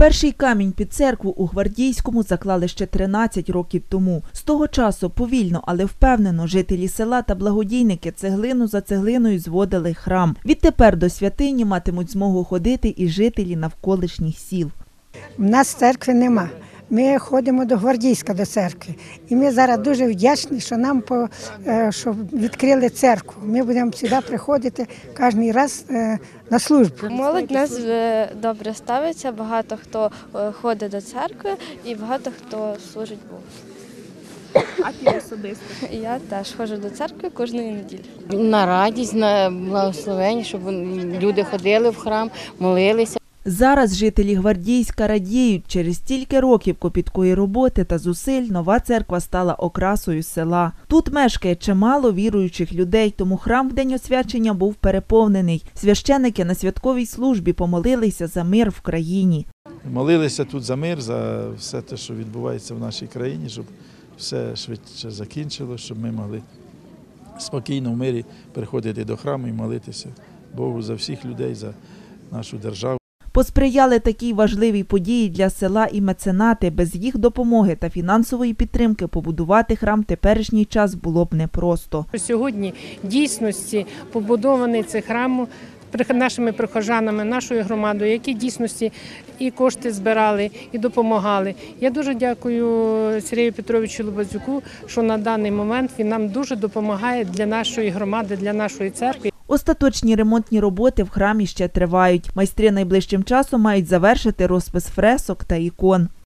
Перший камінь під церкву у Гвардійському заклали ще 13 років тому. З того часу повільно, але впевнено, жителі села та благодійники цеглину за цеглиною зводили храм. Відтепер до святині матимуть змогу ходити і жителі навколишніх сіл. У нас церкви нема. Ми ходимо до Гвардійська до церкви. І ми зараз дуже вдячні, що нам по, е, що відкрили церкву. Ми будемо сюди приходити кожен раз е, на службу. Молодь нас е, добре ставиться, багато хто ходить до церкви і багато хто служить Богу. А ти особисто? Я теж ходжу до церкви кожної неділі. на радість, на благословення, щоб люди ходили в храм, молилися. Зараз жителі Гвардійська радіють. Через стільки років копіткої роботи та зусиль нова церква стала окрасою села. Тут мешкає чимало віруючих людей, тому храм в день освячення був переповнений. Священики на святковій службі помолилися за мир в країні. Молилися тут за мир, за все те, що відбувається в нашій країні, щоб все швидше закінчилося, щоб ми могли спокійно в мирі приходити до храму і молитися Богу за всіх людей, за нашу державу. Посприяли такій важливій події для села і меценати. Без їх допомоги та фінансової підтримки побудувати храм теперішній час було б непросто. Сьогодні дійсності побудований цей храм нашими прихожанами, нашою громадою, які дійсності і кошти збирали, і допомагали. Я дуже дякую Сергію Петровичу Лобазюку, що на даний момент він нам дуже допомагає для нашої громади, для нашої церкви. Остаточні ремонтні роботи в храмі ще тривають. Майстри найближчим часом мають завершити розпис фресок та ікон.